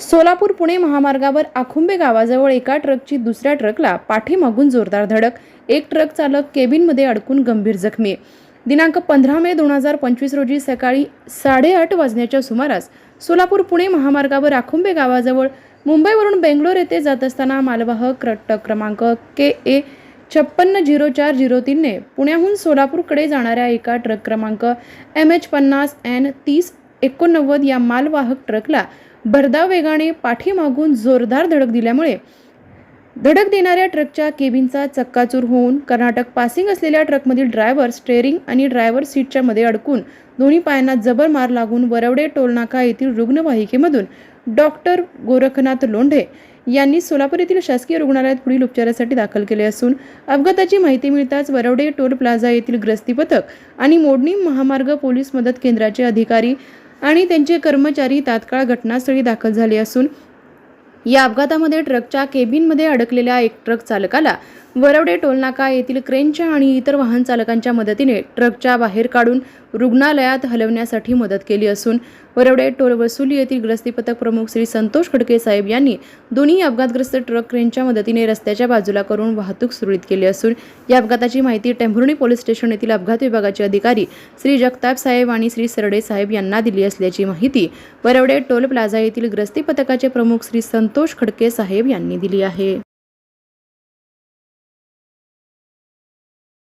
सोलापूर पुणे महामार्गावर आखुंबे गावाजवळ एका ट्रकची दुसऱ्या ट्रकला पाठीमागून जोरदार धडक. एक ट्रक चालक केबिनमध्ये अडकून गंभीर जखमी. दिनांक पंधरा मे दोन हजार पंचवीस रोजी सकाळी साडेआठ वाजण्याच्या सुमारास सोलापूर पुणे महामार्गावर आखुंबे गावाजवळ मुंबईवरून बेंगलोर येथे जात असताना मालवाहक ट्रक क्रमांक के ए छप्पन्न झिरो चार झिरो तीनने पुण्याहून सोलापूरकडे जाणाऱ्या एका ट्रक क्रमांक एम एच पन्नास एन तीस एकोणनव्वद या मालवाहक ट्रकला भरधाव वेगाने पाठीमागून जोरदार धडक दिल्यामुळे धडक देणाऱ्या ट्रकच्या केबिनचा चक्काचूर होऊन कर्नाटक पासिंग असलेल्या ट्रकमधील ड्रायव्हर स्टेअरिंग आणि ड्रायव्हर सीटच्या मध्ये अडकून दोन्ही पायांना जबर मार लागून वरवडे टोलनाका येथील रुग्णवाहिकेमधून डॉक्टर गोरखनाथ लोंढे यांनी सोलापूर येथील शासकीय रुग्णालयात पुढील उपचारासाठी दाखल केले असून अपघाताची माहिती मिळताच वरवडे टोल प्लाझा येथील ग्रस्ती पथक आणि मोडणी महामार्ग पोलीस मदत केंद्राचे अधिकारी आणि त्यांचे कर्मचारी तात्काळ घटनास्थळी दाखल झाले असून या अपघातामध्ये ट्रकच्या केबिनमध्ये अडकलेल्या एक ट्रक चालकाला वरवडे टोलनाका येथील क्रेनच्या आणि इतर वाहन चालकांच्या मदतीने ट्रकच्या बाहेर काढून रुग्णालयात हलवण्यासाठी मदत केली असून वरवडे टोल वसुली येथील ग्रस्ती पथक प्रमुख श्री संतोष खडके साहेब यांनी दोन्ही अपघातग्रस्त ट्रक क्रेनच्या मदतीने रस्त्याच्या बाजूला करून वाहतूक सुरळीत केली असून या अपघाताची माहिती टेंभुर्णी पोलीस स्टेशन येथील अपघात विभागाचे अधिकारी श्री जगताप साहेब आणि श्री सरडे साहेब यांना दिली असल्याची माहिती वरवडे टोल प्लाझा येथील ग्रस्ती पथकाचे प्रमुख श्री संतोष खडके साहेब यांनी दिली आहे.